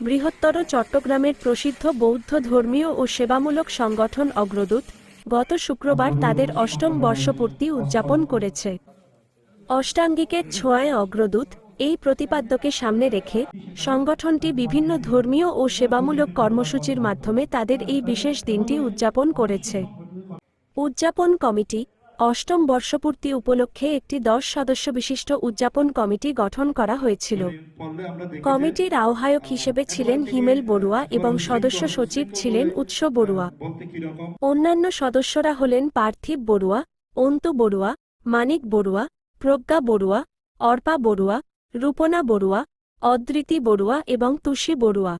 বৃহত্তর চট্টগ্রামের প্রসিদ্ধ বৌদ্ধ ধর্মীয় ও সেবামূলক সংগঠন অগ্রদূত গত শুক্রবার তাদের অষ্টম বর্ষপূর্তি উদযাপন করেছে। অষ্টাঙ্গিকের ছোঁয়ায় অগ্রদূত এই প্রতিপাদ্যকে সামনে রেখে সংগঠনটি বিভিন্ন ধর্মীয় ও সেবামূলক কর্মসূচির মাধ্যমে তাদের এই বিশেষ দিনটি উদযাপন করেছে। উদযাপন কমিটি অষ্টম বর্ষপূর্তি উপলক্ষে একটি দশ সদস্য বিশিষ্ট উদযাপন কমিটি গঠন করা হয়েছিল। কমিটির আহ্বায়ক হিসেবে ছিলেন হিমেল বড়ুয়া এবং সদস্য সচিব ছিলেন উৎস বড়ুয়া। অন্যান্য সদস্যরা হলেন পার্থিব বড়ুয়া, অন্তু বড়ুয়া, মানিক বড়ুয়া, প্রজ্ঞা বড়ুয়া, অর্পা বড়ুয়া, রূপনা বড়ুয়া, অদ্রিতি বড়ুয়া এবং তুষি বড়ুয়া।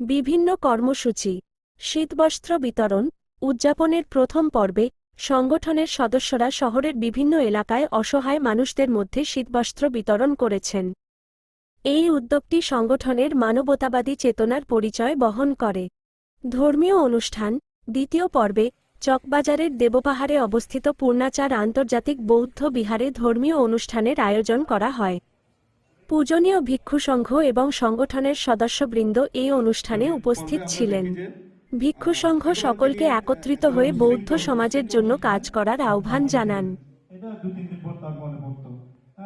বিভিন্ন কর্মসূচি, শীতবস্ত্র বিতরণ, উদযাপনের প্রথম পর্বে সংগঠনের সদস্যরা শহরের বিভিন্ন এলাকায় অসহায় মানুষদের মধ্যে শীতবস্ত্র বিতরণ করেছেন। এই উদ্যোগটি সংগঠনের মানবতাবাদী চেতনার পরিচয় বহন করে। ধর্মীয় অনুষ্ঠান, দ্বিতীয় পর্বে, চকবাজারের দেবপাহাড়ে অবস্থিত পূর্ণাচার আন্তর্জাতিক বৌদ্ধ বিহারে ধর্মীয় অনুষ্ঠানের আয়োজন করা হয়। পূজনীয় ভিক্ষু সংঘ এবং সংগঠনের সদস্যবৃন্দ এই অনুষ্ঠানে উপস্থিত ছিলেন। ভিক্ষু সংঘ সকলকে একত্রিত হয়ে বৌদ্ধ সমাজের জন্য কাজ করার আহ্বান জানান।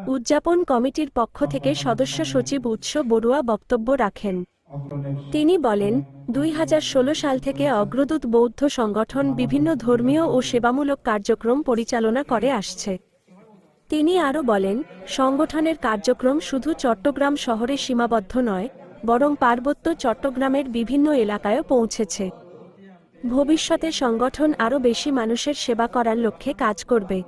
উদযাপন কমিটির পক্ষ থেকে সদস্য সচিব উৎস বড়ুয়া বক্তব্য রাখেন। তিনি বলেন, দুই হাজার ষোলো সাল থেকে অগ্রদূত বৌদ্ধ সংগঠন বিভিন্ন ধর্মীয় ও সেবামূলক কার্যক্রম পরিচালনা করে আসছে। তিনি আরও বলেন, সংগঠনের কার্যক্রম শুধু চট্টগ্রাম শহরে সীমাবদ্ধ নয় বরং পার্বত্য চট্টগ্রামের বিভিন্ন এলাকায়ও পৌঁছেছে। ভবিষ্যতে সংগঠন আরও বেশি মানুষের সেবা করার লক্ষ্যে কাজ করবে।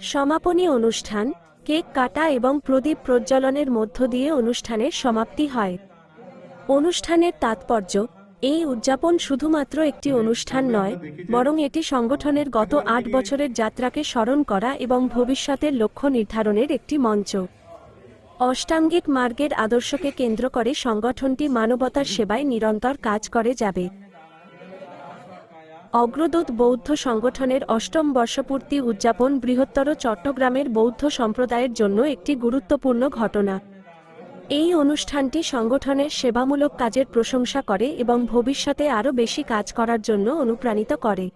সমাপনী অনুষ্ঠান, কেক কাটা এবং প্রদীপ প্রজ্বলনের মধ্য দিয়ে অনুষ্ঠানের সমাপ্তি হয়। অনুষ্ঠানের তাৎপর্য, এই উদযাপন শুধুমাত্র একটি অনুষ্ঠান নয়, বরং এটি সংগঠনের গত আট বছরের যাত্রাকে স্মরণ করা এবং ভবিষ্যতের লক্ষ্য নির্ধারণের একটি মঞ্চ। অষ্টাঙ্গিক মার্গের আদর্শকে কেন্দ্র করে সংগঠনটি মানবতার সেবায় নিরন্তর কাজ করে যাবে। অগ্রদূত বৌদ্ধ সংগঠনের অষ্টম বর্ষপূর্তি উদযাপন বৃহত্তর চট্টগ্রামের বৌদ্ধ সম্প্রদায়ের জন্য একটি গুরুত্বপূর্ণ ঘটনা। এই অনুষ্ঠানটি সংগঠনের সেবামূলক কাজের প্রশংসা করে এবং ভবিষ্যতে আরও বেশি কাজ করার জন্য অনুপ্রাণিত করে।